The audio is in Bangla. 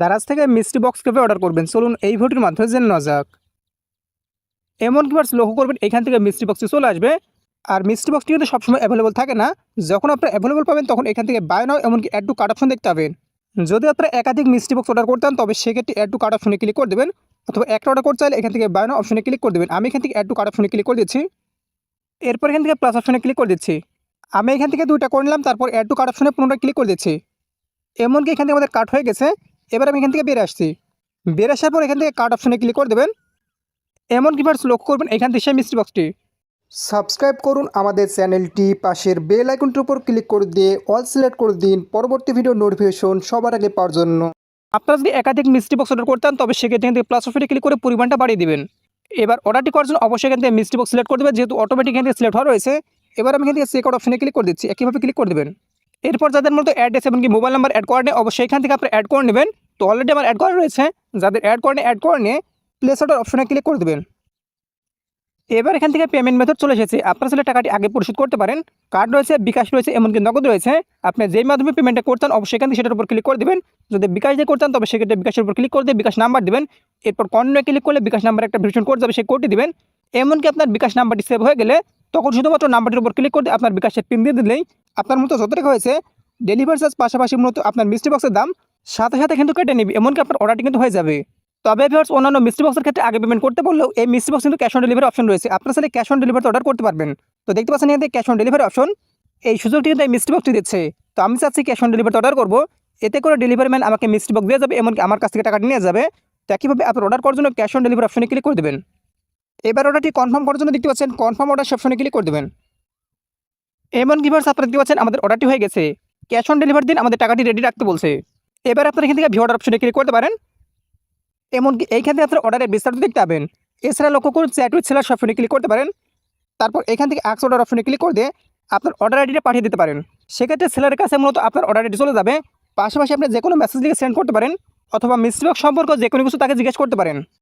দারাজ থেকে মিষ্টি বক্স কীভাবে অর্ডার করবেন। চলুন এই ভিডিওর মাধ্যমে জেনে নেওয়া যাক। এমন কি বার্স লক্ষ্য করবেন, এখান থেকে মিষ্টি বক্সটি চলে আসবে। আর মিষ্টি বক্সটি কিন্তু সবসময় অ্যাভেলেবল থাকে না। যখন আপনার অ্যাভেলেবল পাবেন, তখন এখান থেকে বাই নাও এমনকি অ্যাড টু কার্ড অপশন দেখতে পাবেন। যদি আপনারা একাধিক মিষ্টি বক্স অর্ডার করতেন তবে সেক্ষেত্রে অ্যাড টু কার্ড অপশনে ক্লিক করে দেবেন। অথবা একটা অর্ডার করতে চাইলে এখান থেকে বাই নাও অপশনে ক্লিক করে দেবেন। আমি এখান থেকে অ্যাড টু কার্ড অপশনে ক্লিক করে দিচ্ছি। এরপর এখান থেকে প্লাস অপশনে ক্লিক করে দিচ্ছি। আমি এখান থেকে দুইটা করে নিলাম, তারপর অ্যাড টু কার্ড অপশনে পুনরায় ক্লিক করে দিচ্ছি। এমনকি এখান থেকে আমাদের কাট হয়ে গেছে। এবার আমি এখান থেকে বেরিয়ে আসছি। বের আসার পর এখান থেকে কার্ড অপশনে ক্লিক করে দেবেন। এমন কি ভার্স লক্ষ্য করবেন এখান থেকে সেই মিষ্টি বক্সটি সাবস্ক্রাইব করুন আমাদের চ্যানেলটি পাশের বেল আইকনটির উপর ক্লিক করে দিয়ে অল সিলেক্ট করে দিন। পরবর্তী ভিডিও নোটিফিকেশন সবার আগে পাওয়ার জন্য। আপনারা যদি একাধিক মিষ্টি বক্স অর্ডার করতেন তবে সেক্ষেত্রে এখান থেকে প্লাস অপশনে ক্লিক করে পরিমাণটা বাড়িয়ে দেবেন। এবার অর্ডারটি করার জন্য অবশ্যই এখান থেকে মিষ্টি বক্স সিলেক্ট করে দেবেন। যেহেতু অটোমেটিক এখান থেকে সিলেক্ট হওয়া রয়েছে এবার আমি এখান থেকে চেক আউট অপশনে ক্লিক করে দিচ্ছি। একইভাবে ক্লিক করে দেবেন। এরপর যাদের মতো অ্যাড্রেস এমনকি মোবাইল নাম্বার অ্যাড করে অবশ্যই এখান থেকে আপনি অ্যাড করে নেবেন। তো অলরেডি আমার অ্যাড করা রয়েছে। যাদের অ্যাড করে অ্যাড করে নিয়ে প্লেস অর্ডার অপশনে ক্লিক করে দেবেন। এবার এখান থেকে পেমেন্ট মেথড চলে এসেছে। আপনার আসলে টাকাটি আগে পরিশোধ করতে পারেন। কার্ড রয়েছে, বিকাশ রয়েছে, এমনকি নগদ রয়েছে। আপনি যেই মাধ্যমে পেমেন্টটা করতেন অবশ্যই এখান থেকে সেটার উপর ক্লিক করে দেবেন। যদি বিকাশ দিয়ে করতেন তবে সেক্ষেত্রে বিকাশের উপর ক্লিক করে দিয়ে বিকাশ নাম্বার দেবেন। এরপর কন্টিনিউ ক্লিক করলে বিকাশ নাম্বার একটা ভেরিফিকেশন কোড যাবে, সেই কোডটি দেবেন। এমনকি আপনার বিকাশ নাম্বারটি সেভ হয়ে গেলে তখন শুধুমাত্র নাম্বারটির উপর ক্লিক করে আপনার বিকাশের পিন দিয়ে দিলেই আপনার মতো যত টাকা হয়েছে ডেলিভারি চার্জ পাশাপাশি মূলত আপনার মিষ্টি বক্সের দাম সাথে সাথে কিন্তু কেটে নেবে, এমনকি আপনার অর্ডারটি কিন্তু হয়ে যাবে। তবে ভিউয়ার্স অন্যান্য মিষ্টি বক্সের ক্ষেত্রে আগে পেমেন্ট করতে বললেও এই মিষ্টি বক্স কিন্তু ক্যাশ অন ডেলিভারি অপশন রয়েছে। আপনার সাথে ক্যাশ অন ডেলিভারি অর্ডার করতে পারবেন। তো দেখতে পাচ্ছেন এখানে ক্যাশ অন ডেলিভারি অপশন এই সুযোগটি কিন্তু এই মিষ্টি বক্সটি দিচ্ছে। তো আমি চাচ্ছি ক্যাশ অন ডেলিভারি অর্ডার করব, এতে করে ডেলিভারি ম্যান আমাকে মিষ্টি বক্স দিয়ে যাবে, এমনকি আমার কাছ থেকে টাকাটি নিয়ে যাবে। তো একইভাবে আপনার অর্ডার করার জন্য ক্যাশ অন ডেলিভারি অপশনে ক্লিক করে দেবেন। এবার অর্ডারটি কনফার্ম করার জন্য দেখতে পাচ্ছেন কনফার্ম অর্ডার অপশনে ক্লিক করে দেবেন। এমন কি ভিউয়ার্স আপনারা দেখতে পাচ্ছেন, আমাদের অর্ডারটি হয়ে গেছে। ক্যাশ অন ডেলিভারি দিন আমাদের টাকাটি রেডি রাখতে বলছে। এবার আপনারা এখান থেকে অর্ডার অপশনে ক্লিক করতে পারেন। এমনকি এইখান থেকে আপনার অর্ডারের বিস্তারিত দেখতে পাবেন। এছাড়া লক্ষ্য করুন চ্যাট উইথ সেলার অপশনে ক্লিক করতে পারেন। তারপর এখান থেকে আক্স অর্ডার অপশনে ক্লিক করে দিয়ে আপনার অর্ডার আইডিটা পাঠিয়ে দিতে পারেন। সেক্ষেত্রে সেলারের কাছে মূলত আপনার অর্ডার আইডি চলে যাবে। পাশাপাশি আপনি যে কোনো মেসেজ লিখে সেন্ড করতে পারেন, অথবা মিস্ত্রিক সম্পর্ক যে কোনো কিছু তাকে জিজ্ঞেস করতে পারেন।